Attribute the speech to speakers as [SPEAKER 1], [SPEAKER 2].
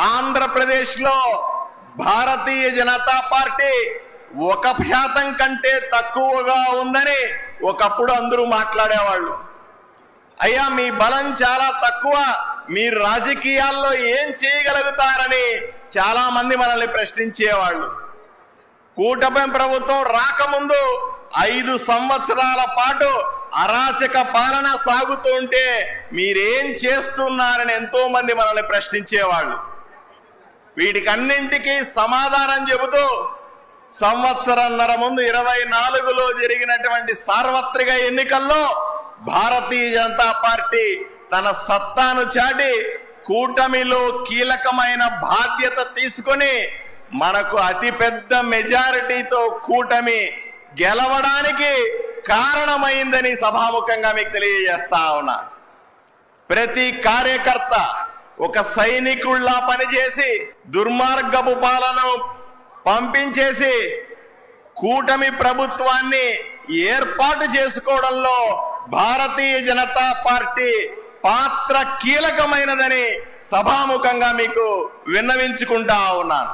[SPEAKER 1] ఆంధ్రప్రదేశ్లో భారతీయ జనతా పార్టీ ఒక శాతం కంటే తక్కువగా ఉందని ఒకప్పుడు అందరూ మాట్లాడేవాళ్ళు. అయ్యా మీ బలం చాలా తక్కువ మీరు రాజకీయాల్లో ఏం చేయగలుగుతారని చాలా మంది మనల్ని ప్రశ్నించేవాళ్ళు. కూటమి ప్రభుత్వం రాకముందు ఐదు సంవత్సరాల పాటు అరాచక పాలన సాగుతుంటే మీరేం చేస్తున్నారని ఎంతో మంది మనల్ని ప్రశ్నించేవాళ్ళు. వీటికన్నింటికి సమాధానం చెబుతూ సంవత్సరంన్నర ముందు ఇరవై నాలుగులో జరిగినటువంటి సార్వత్రిక ఎన్నికల్లో భారతీయ జనతా పార్టీ తన సత్తాను చాటి కూటమిలో కీలకమైన బాధ్యత తీసుకొని మనకు అతిపెద్ద మెజారిటీతో కూటమి గెలవడానికి కారణమైందని సభాముఖంగా మీకు తెలియజేస్తా ఉన్నా. ప్రతి కార్యకర్త ఒక సైనికుల్లా పనిచేసి దుర్మార్గపు పాలన పంపించేసి కూటమి ప్రభుత్వాన్ని ఏర్పాటు చేసుకోవడంలో భారతీయ జనతా పార్టీ పాత్ర కీలకమైనదని సభాముఖంగా మీకు విన్నవించుకుంటా ఉన్నాను.